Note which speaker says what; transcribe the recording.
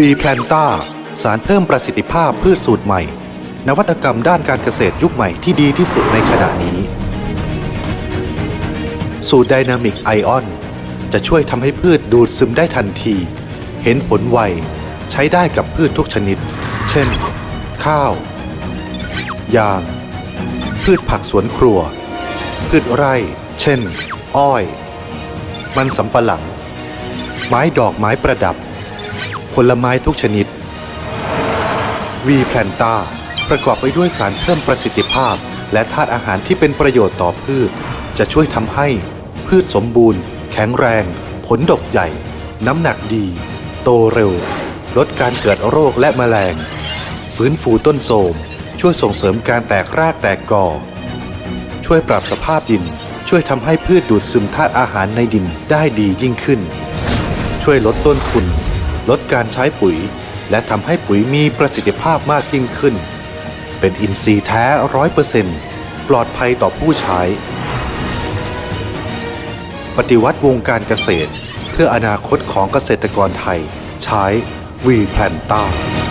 Speaker 1: วีแพลนต้าสารเพิ่มประสิทธิภาพพืชสูตรใหม่ นวัตกรรมด้านการเกษตรยุคใหม่ที่ดีที่สุดในขณะนี้ สูตรไดนามิกไอออน จะช่วยทำให้พืชดูดซึมได้ทันที เห็นผลไว ใช้ได้กับพืชทุกชนิด เช่น ข้าว ยาง พืชผักสวนครัว พืชไร่ เช่น อ้อย มันสำปะหลัง ไม้ดอกไม้ประดับ ผลไม้ทุกชนิด วีแพลนตาประกอบไปด้วยสารเพิ่มประสิทธิภาพ และธาตุอาหารที่เป็นประโยชน์ต่อพืช จะช่วยทำให้ พืชสมบูรณ์ แข็งแรง ผลดกใหญ่ น้ำหนักดี โตเร็ว ลดการเกิดโรคและแมลง ฟื้นฟูต้นโทมช่วยส่งเสริมการแตกรากแตกกอช่วยปรับสภาพดิน ช่วยทำให้พืชดูดซึมธาตุอาหารในดินได้ดียิ่งขึ้น ช่วยลดต้นทุน ลดการใช้ปุ๋ย และทำให้ปุ๋ยมีประสิทธิภาพมากยิ่งขึ้น เป็นอินทรีย์แท้ร้อยเปอร์เซ็นต์ปลอดภัยต่อผู้ใช้ ปฏิวัติวงการเกษตร เพื่ออนาคตของเกษตรกรไทย ใช้วีแพลนต้า